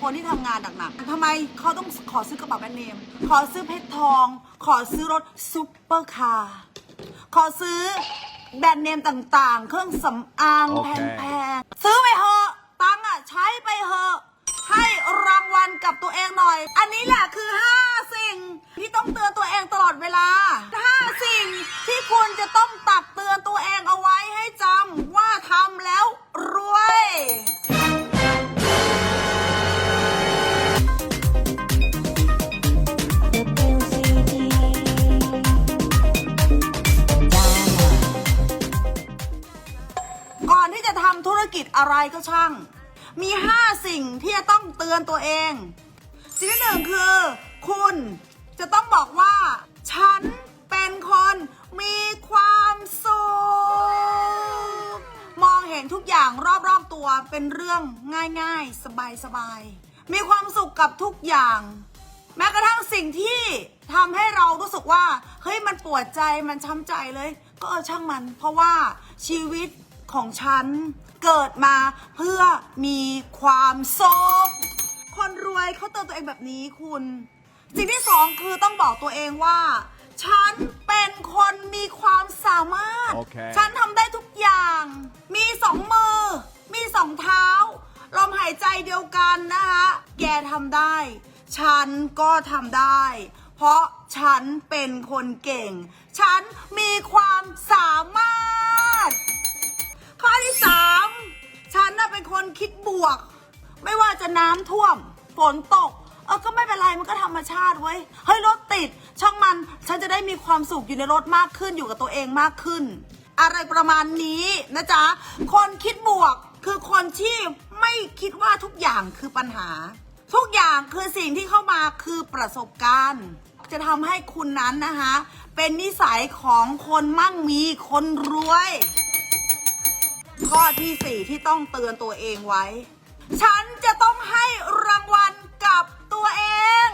คนที่ทำงานหนักๆทำไมเขาต้องขอซื้อกระเป๋าแบรนด์เนม ขอซื้อเพชรทอง ขอซื้อรถซุปเปอร์คาร์ ขอซื้อแบรนด์เนมต่างๆ เครื่องสำอางโอแเคพงๆ ซื้อไปเถอะตังค์อะใช้ไปเถอะ ให้รางวัลกับตัวเองหน่อย อันนี้แหละคือ ธุรกิจอะไรก็ช่าง มี 5 สิ่งที่จะต้องเตือนตัวเอง สิ่งที่หนึ่งคือ คุณจะต้องบอกว่า ฉันเป็นคนมีความสุข มองเห็นทุกอย่างรอบๆตัวเป็นเรื่องง่ายๆ สบายๆ มีความสุขกับทุกอย่าง แม้กระทั่งสิ่งที่ทำให้เรารู้สึกว่า เฮ้ยมันปวดใจมันช้ำใจเลย ก็เออช่างมัน เพราะว่าชีวิตของฉัน เกิดมาเพื่อมีความสุขคนรวยเขาเตือนตัวเองแบบนี้คุณ สิ่งที่สองคือต้องบอกตัวเองว่า ฉันเป็นคนมีความสามารถโอเคฉันทำได้ทุกอย่าง มีสองมือ มีสองเท้า ลมหายใจเดียวกันนะคะแกทำได้ ฉันก็ทำได้ เพราะฉันเป็นคนเก่ง ฉันมีความสาม น้ำท่วม ฝนตก เออก็ไม่เป็นไรมันก็ธรรมชาติเว้ยเฮ้ยรถติด ช่างมันฉันจะได้มีความสุขอยู่ในรถมากขึ้นอยู่กับตัวเองมากขึ้น อะไรประมาณนี้นะจ๊ะ คนคิดบวกคือคนที่ไม่คิดว่าทุกอย่างคือปัญหา ทุกอย่างคือสิ่งที่เข้ามาคือประสบการณ์ จะทำให้คุณนั้นนะคะ เป็นนิสัยของคนมั่งมีคนรวย ข้อที่สี่ที่ต้องเตือนตัวเองไว้ ฉันจะต้องให้รางวัลกับตัวเอง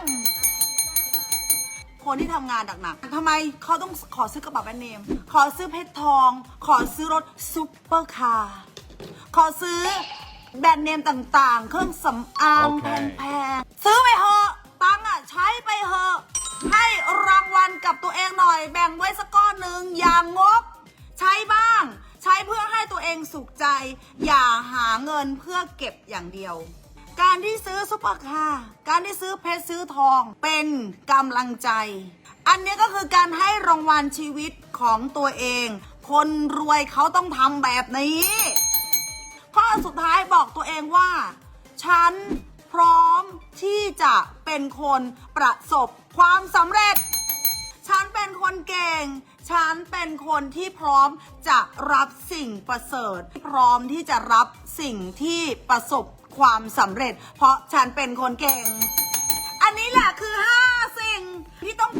คนที่ทำงานหนักๆทำไมเขาต้องขอซื้อกระเป๋าแบรนด์เนม ขอซื้อเพชรทอง ขอซื้อรถซุปเปอร์คาร์ ขอซื้อแบรนด์เนมต่างๆ เครื่องสำอางโอเค แพงๆ ซื้อไปเถอะ เองสุขใจ อย่าหาเงินเพื่อเก็บอย่างเดียว การที่ซื้อซุปเปอร์คาร์การที่ซื้อเพชรซื้อทองเป็นกำลังใจ อันนี้ก็คือการให้รางวัลชีวิตของตัวเอง คนรวยเขาต้องทำแบบนี้ ข้อสุดท้ายบอกตัวเองว่า ฉันพร้อมที่จะเป็นคนประสบความสำเร็จ ฉันเป็นคนเก่ง ฉันเป็นคนที่พร้อมจะรับสิ่งประเสริฐ พร้อมที่จะรับสิ่งที่ประสบความสำเร็จ เพราะฉันเป็นคนเก่ง อันนี้แหละคือ 5 สิ่งที่ต้อง